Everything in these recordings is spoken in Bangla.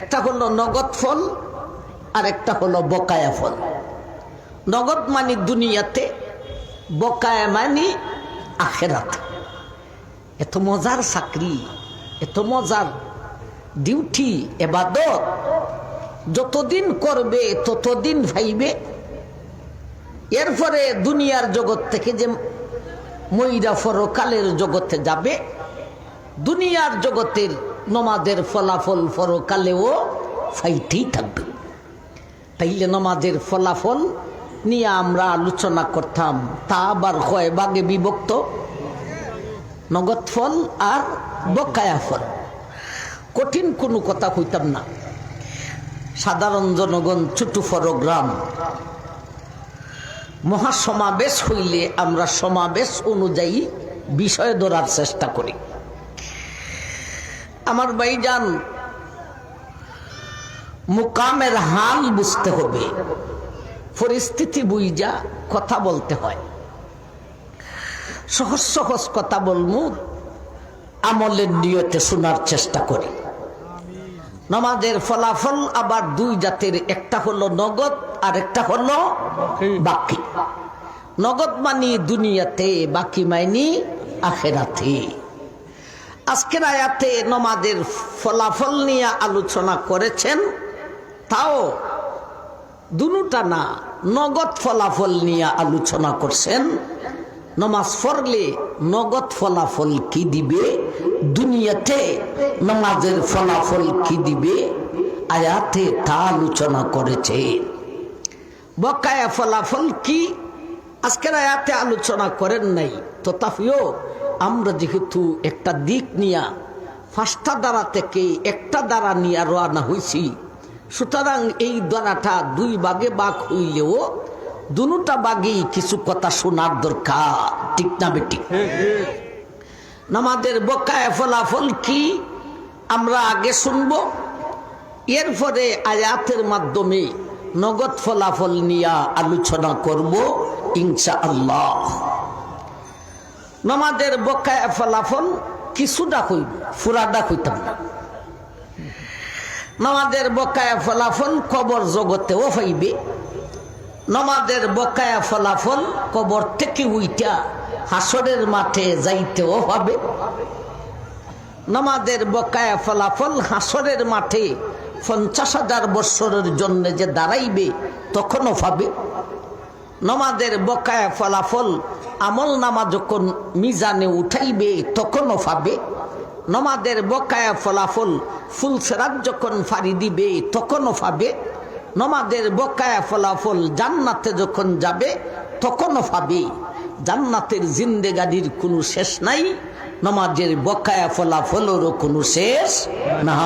একটা হলো নগদ ফল, আর একটা হলো বকায়া ফল। নগদ মানি দুনিয়াতে, বকায়া মানি আখেরাতে। এত মজার চাকরি, এত মজার ডিউটি, এবাদত, যতদিন করবে, ততদিন ভাইবে। এরপরে দুনিয়ার জগৎ থেকে যে ময়রা ফরকালের জগতে যাবে, দুনিয়ার জগতের নমাদের ফলাফল ফরকালেও ফাইতেই থাকবে। তাইলে নমাজের ফলাফল নিয়ে আমরা আলোচনা করতাম। তা আবার কয় বাগে বিভক্ত? নগদ ফল আর বকায়া ফল। কঠিন কোনো কথা হইতাম না। সাধারণ জনগণ ছোটু ফরগ্রাম মহাসমাবেশ হইলে আমরা সমাবেশ অনুযায়ী বিষয় ধরার চেষ্টা করি। আমার ভাইজান মুকামের হাল বুঝতে হবে। পরিস্থিতি বুঝা কথা বলতে হয়। সহজ সহজ কথা বলমু আমলের নিয়তে শোনার চেষ্টা করি। নমাজের ফলাফল আবার দুই জাতের একটা হলো নগদ আর একটা হলো বাকি। নগদ মানি দুনিয়াতে বাকি মাইনি আখেরাতে। আজকের আয়াতে নমাজের ফলাফল নিয়ে আলোচনা করেছেন, তাও দুটা না, নগদ ফলাফল নিয়ে আলোচনা করছেন। নমাজ পড়লে নগদ ফলাফল কি দিবে? দুনিয়াতে নমাজের ফলাফল কি দিবে? আয়াতে তা আলোচনা করেছে। বকায়া ফলাফল কি? আজকের আয়াতে আলোচনা করেন নাই। তথাপিও আমরা যেহেতু একটা দিক নিয়া পাঁচটা দ্বারা থেকে একটা দ্বারা নিয়ে রওনা হয়েছি সুতরাং এই দ্বারাটা দুই ভাগে বাঘ হইলেও দুটা বাগেই কিছু কথা শোনার দরকার, ঠিক না বেটি নামাদের বকায় ফলাফল কি আমরা আগে শুনব, এরপরে আয়াতের মাধ্যমে নগদ ফলাফল নিয়ে আলোচনা করব ইনশা আল্লাহ নমাদের বকায় ফলাফল কিছুটা হইব ফুরাডা হইতাম না। নমাদের বকায়া ফলাফল কবর জগতেও পাইবে নমাদের বকায়া ফলাফল কবর থেকে উইটা হাসরের মাঠে যাইতেও হবে। নমাদের বকায়া ফলাফল হাসরের মাঠে পঞ্চাশ হাজার বৎসরের জন্য যে দাঁড়াইবে, তখনও পাবে নমাদের বকায়া ফলাফল আমল নামা যখন মিজানে উঠাইবে, তখনও পাবে নমাদের বকায়া ফলাফল ফুলসেরাত যখন ফাড়ি দিবে, তখনও পাবে নমাদের বকায়া ফলাফল জান্নাতে যখন যাবে, তখনও পাবে জান্নাতের জিন্দেগাদির কোনো শেষ নাই, নমাজের বকায়া ফলাফলেরও কোনো শেষ না।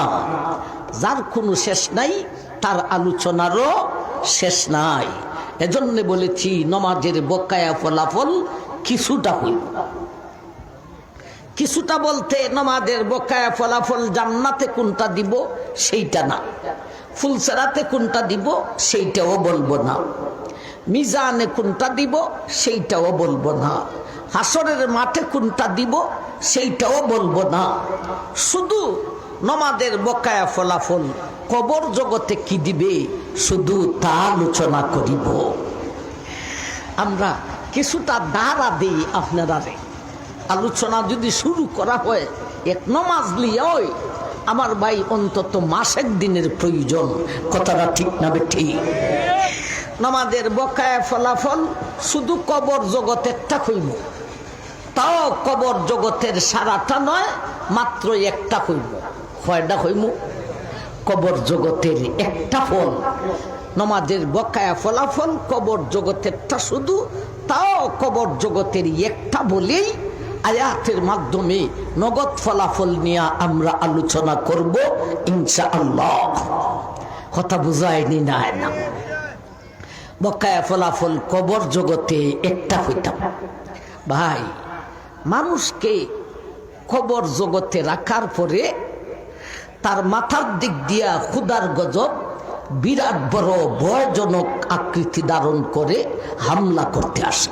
যার কোনো শেষ নাই, তার আলোচনারও শেষ নাই। এজন্য বলেছি, নমাজের বকায়া ফলাফল কিছুটা হইল কিছুটা বলতে নমাজের বকায়া ফলাফল জান্নাতে কোনটা দিব, সেইটা না। ফুলসেরাতে কোনটা দিব, সেইটাও বলব না। মিজানে কোনটা দিব, সেইটাও বলব না। হাসরের মাঠে কোনটা দিব, সেইটাও বলব না। শুধু নমাদের বকায়া ফলাফল কবর জগতে কি দিবে? শুধু তা আলোচনা করিব। আমরা কিছুটা দাঁড়া দিই আপনারা আলোচনা যদি শুরু করা হয়, এক নমাজ লিয়ে আমার ভাই অন্তত মাসের দিনের প্রয়োজন। কথাটা ঠিক না ঠিক নমাদের বকায় ফলাফল শুধু কবর জগতেরটা হইব। তাও কবর জগতের সারাটা নয় মাত্র একটা হইব। কয়টা হইব কবর জগতের একটা ফল। নমাজের বকায়া ফলাফল কবর জগতেরটা শুধু, তাও কবর জগতের একটা বলেই আয়াতের মাধ্যমে নগদ ফলাফল নিয়ে আমরা আলোচনা করব ইনশা আল্লাহ কথা বুঝায়নি না না বকায়া ফলাফল কবর জগতে একটা হইতাম। ভাই মানুষকে খবর জগতে রাখার পরে তার মাথার দিক দিয়া ক্ষুদার গজব বিরাট বড় ভয়জনক আকৃতি ধারণ করে হামলা করতে আসে।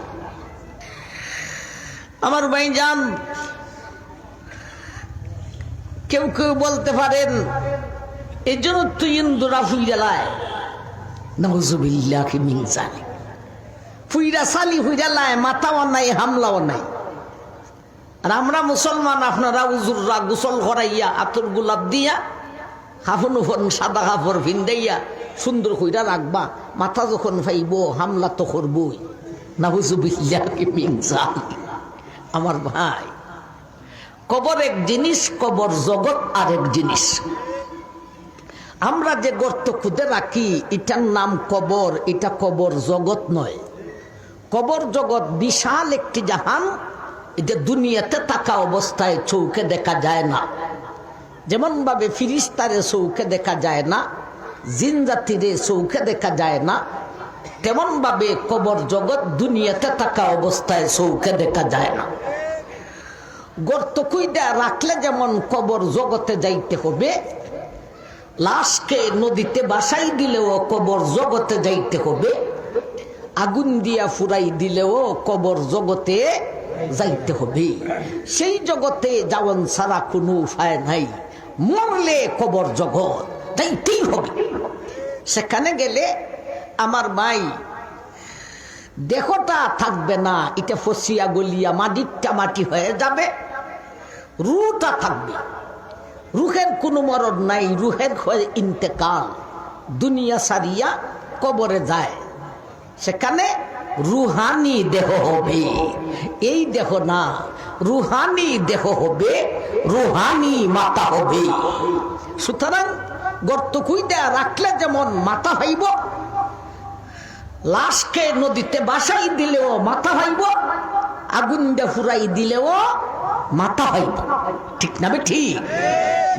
আমার ভাই যান কেউ কেউ বলতে পারেন, এই জন্য তুই ইন্দুরা ফুইরালায় নজুবিল্লাহ মিন জালিক ফুইরা সালি ফুইরা লায় মাথাও নাই, হামলাও নাই। আর আমরা মুসলমান, আপনারা উজুররা গোসল করাইয়া, আতর গোলাপ দিয়া, হাফন উফন সাদা কাপড় ভিন্দাইয়া সুন্দর কইরা রাখবা। মাথা যখন ফাইব, হামলা তো করবই। নাহুজুবিল্লাহ মিন জালিক আমার ভাই, কবর এক জিনিস, কবর জগৎ আরেক জিনিস। আমরা যে গর্ত খুঁজে রাখি, এটার নাম কবর, এটা কবর জগৎ নয়। কবর জগৎ বিশাল একটি জাহান এটা দুনিয়াতে থাকা অবস্থায় চৌকে দেখা যায় না। যেমন ভাবে ফিরিস্তারে চৌকে দেখা যায় না জিন জাতিরে চৌকে দেখা যায় না তেমন ভাবে কবর জগৎ দুনিয়াতে থাকা অবস্থায় চৌকে দেখা যায় না। গর্ত কুইদা রাখলে যেমন কবর জগতে যাইতে হবে, লাশকে নদীতে বাসাই দিলেও কবর জগতে যাইতে হবে, আগুন দিয়া ফুরাই দিলেও কবর জগতে যাইতে হবে। সেই জগতে যাওয়ান ছাড়া কোনো উপায় নাই। মরলে কবর জগৎ, যাইতেই হবে। সেখানে গেলে আমার মাই দেহটা থাকবে না, এটা ফসিয়া গলিয়া মাটিটা মাটি হয়ে যাবে। রুটা থাকবে। রুহের কোনো মরণ নাই, রুহের হয় ইন্তেকাল। দুনিয়া সারিয়া কবরে যায়। সেখানে রুহানি দেহ হবে। এই দেহ না, রুহানি দেহ হবে, রুহানি মাথা হবে। সুতরাং গর্ত খুঁজতে রাখলে যেমন মাথা হইব, লাশকে নদীতে বাসাই দিলেও মাথা হইব আগুন ফুরাই দিলেও মাথা হইব। ঠিক না ঠিক?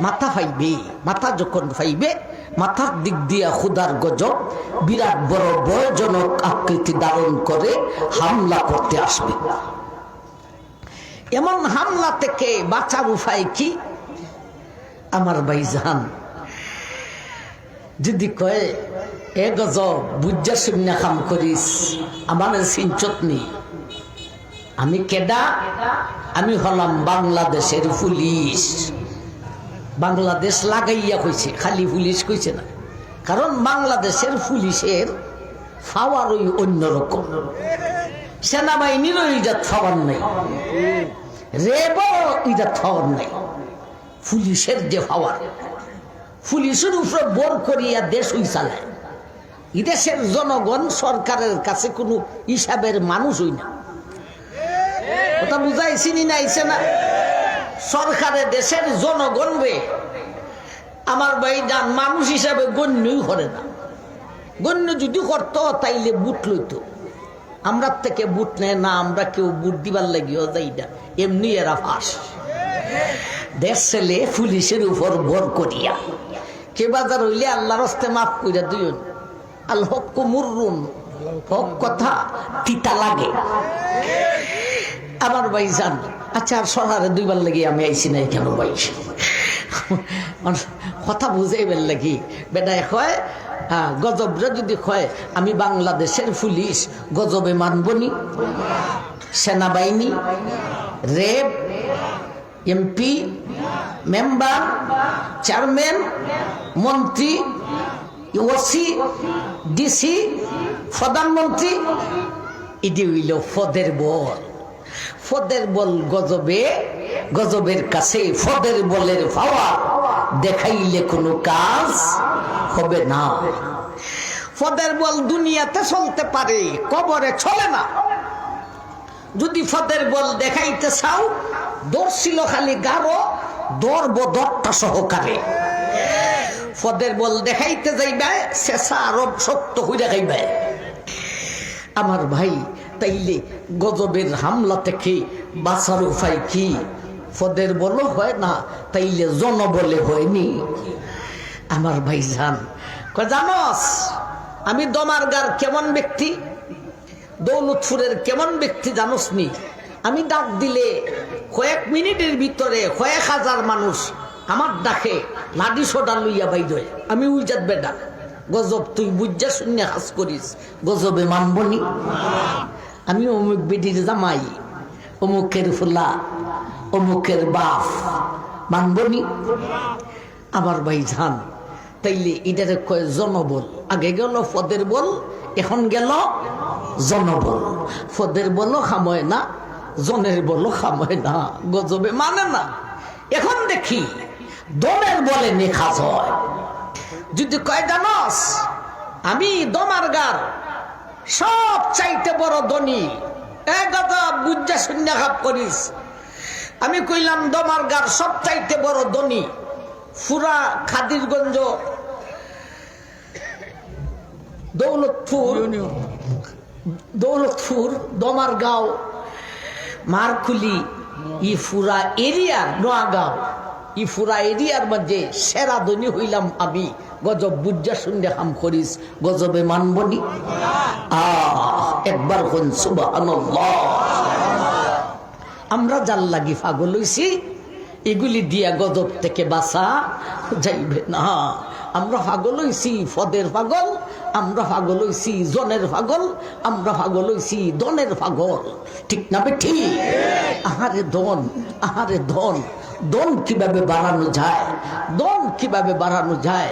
মাথা ফাইবে মাথা যখন ফাইবে মাথার দিক দিয়া খুদার গজব, বিরাট বড় ভয়জনক আকৃতি ধারণ করে হামলা করতে আসবে। এমন হামলা থেকে বাঁচার উপায় কি? আমার ভাইজান, যদি কয়ে, এ গজ বুঝা শূন্য কাম করিস, আমার সিঞ্চত নেই আমি কেডা? আমি হলাম বাংলাদেশের পুলিশ। বাংলাদেশ লাগাইয়া কইছে, খালি পুলিশ কইছে না। কারণ বাংলাদেশের পুলিশের ফাওয়ার ওই অন্যরকম সেনাবাহিনীর ওই ইজাত ফাওয়ার নেই। রেব ইজাত ফাওয়ার নেই। পুলিশের যে ফাওয়ার, পুলিশের উপরে বোর করিয়া দেশ ওই চালায়। দেশের জনগণ সরকারের কাছে কোনো হিসাবের মানুষ হই না। ওটা বুঝাইছি নি, আইছে না? সরকারে দেশের জনগণ রে আমার ভাই যান, মানুষ হিসাবে গণ্যই করে না। গণ্য যদি করত, তাইলে বুট লইত। আমরা থেকে বুট নেয় না, আমরা কেউ বুট দিবার লাগিও যাই না। এমনি এরা ফাঁস। দেশ ছেলে পুলিশের উপর ভর করিয়া। কে বাজার হইলে আল্লাহর হস্তে মাফ কইরা দুইন আল হক মুররুন হক কথা, তিতা লাগে। আমার ভাই যান আচ্ছা আর সরারে দুইবার লাগি আমি আইসি নাই কেন ভাই। কথা বুঝাইবার লাগি। বেটায় কয় হ্যাঁ গজবরে যদি কয়, আমি বাংলাদেশের পুলিশ, গজবে মানবনি, সেনাবাহিনী রেব এমপি, মেম্বার, চেয়ারম্যান, মন্ত্রী, ওসি, ডিসি, প্রধানমন্ত্রী, এটি হইল ফদের বল ফদের বল গজবে, গজবের কাছে ফদের বলের পাওয়া দেখাইলে কোনো কাজ হবে না। ফদের বল দুনিয়াতে চলতে পারে, কবরে চলে না। যদি ফদের বল দেখাইতে চাও দৌড় ছিল খালি গারো দৌড়ব দরটা সহকারে। ফদের বল দেখাইতে যাইবে, শেষা আরব সত্য হইয়া যাইবে। আমার ভাই তাইলে গজবের হামলা থেকে বাঁচার উপায় কি? ফদের বলও হয় না, তাইলে জনবলে হয়নি। আমার ভাই জান জানস, আমি দমারগার কেমন ব্যক্তি? দৌলতপুরের কেমন ব্যক্তি জানোস নি আমি ডাক দিলে কয়েক মিনিটের ভিতরে কয়েক হাজার মানুষ আমার ডাকে লাডি সোডা লইয়া বাইদ আমি উইজাত বেডা গজব তুই বুঝা শূন্য হাস করিস, গজবে মানবনি। আমি অমুক বেটির জামাই, অমুকের ফুলা, অমুকের বাপ মানবনি আমার ভাই যান তাইলে এটারে কয় জনবল? আগে গেল পদের বল, এখন গেল জনবল। পদের বলও খাময় না, জনের বলও খাময় না, গজবে মানে না। এখন দেখি, দমের বলে নেখাজ হয় যদি কয় জানস আমি দমার গার সব চাইতে বড় ধনী। এক কথা বুঝা করিস। আমি কইলাম দমার গার সব চাইতে বড় ধনী। ফুরা, খাদিরগঞ্জ, দৌলতপুর দৌলতপুর, দমারগাঁও, মারকুলি, ই ফুরা এরিয়ার নোয়াগাঁও। ই ফুরা এরিয়ার মধ্যে সেরা ধনী হইলাম আমি। গজব বুজ্জা শুনলে হাম করিস, গজবে মানবনি আহ, একবার সুবহানাল্লাহ। আমরা জাল লাগি পাগল হইছি, এগুলি দিয়া গজব থেকে বাঁচা যাইবে না। আমরা পাগল হইছি ফদের পাগল, আমরা পাগল হইছি জনের পাগল, আমরা পাগল হইছি দনের পাগল। ঠিক না বে ঠিক আহারে দন আহারে ধন। দন কীভাবে বাড়ানো যায়? দন কীভাবে বাড়ানো যায়?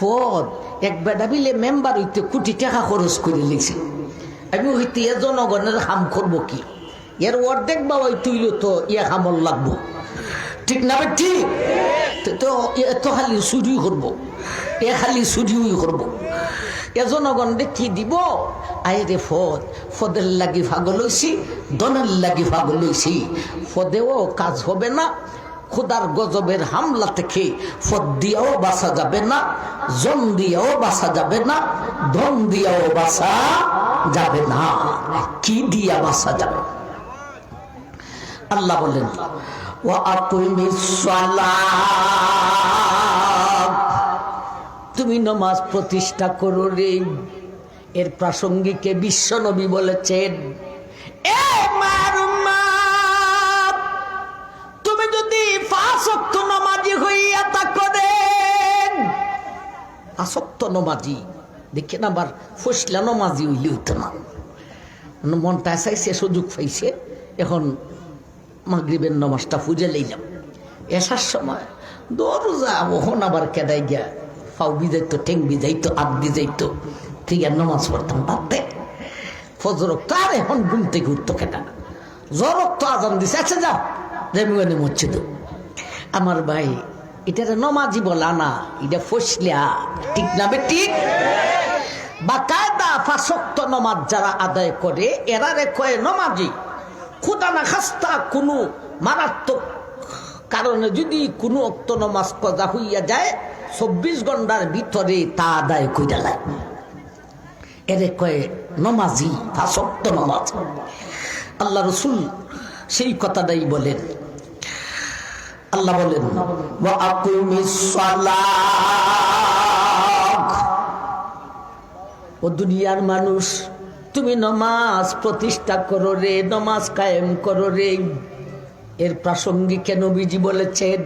ফদ এক বেটা বিলে মেম্বার হইতে কোটি টাকা খরচ করে লিছি। আমি হইতে এ জনগণের কাম করব কি? এর অর্ধেক বাবা তুইল তো ইয়া কামল লাগবো। ঠিক না ঠিক? তো- এত খালি চুরি করব। এ খালি চুরিই করব। এ জনগণ কি দিব? আইরে ফদ, ফদের লাগি ফাগল হইছি দনের লাগি ফাগল হইছি ফদেও কাজ হবে না খুদার গজবের হামলা থেকে ফদ দিয়াও বাঁচা যাবে না জন দিয়াও বাঁচা যাবে না ধন দিয়াও বাঁচা যাবে না। কি দিয়া বাঁচা যাবে? আল্লাহ বলেন ও আপনি তুমি নমাজ প্রতিষ্ঠা করো রে। এর প্রাসঙ্গিকে বিশ্ব নবী বলেছেন, এ মার ফাঁসক্ত নমাজি হইয়া তা করেন আসক্ত নমাজি, দেখেন আবার ফসলা নমাজি হইলে হইতো না। মনটা চাইছে, সুযোগ পাইছে, এখন মাগরিবের নমাজটা ফুজে লইলাম। এসার সময় যা ওখন আবার কেদাই গিয়া ফাউ বিজাইতো, ঠেং বিজাইতো আগ বিজাইতো ঠিক আর নমাজ পড়তাম বাদতে ফজরক তার এখন ঘুম থেকে উঠতো কেটা। জরক তো আজান দিছে আচ্ছা যাও রেমুয়ানি মসজিদ। আমার ভাই এটা নমাজি বলা না, এটা ফসলিয়া। ঠিক না বে ঠিক বা কায়দা ফাঁসক্ত নমাজ যারা আদায় করে, এরা রে কয়ে নমাজি। খুদা না খাস্তা কোনো মারাত্মক কারণে যদি কোনো অক্ত নমাজ কজা হইয়া যায়, চব্বিশ ঘণ্টার ভিতরে তা আদায় কইরা লাগে। এরে কয়ে নমাজি, ফাঁসক্ত নমাজ। আল্লাহ রসুল সেই কথাটাই বলেন। আল্লাহ বলেন ও দুনিয়ার মানুষ, তুমি নমাজ প্রতিষ্ঠা করো রে, নমাজ কায়েম করো রে। এর প্রাসঙ্গিক কেন নবীজি বলেছেন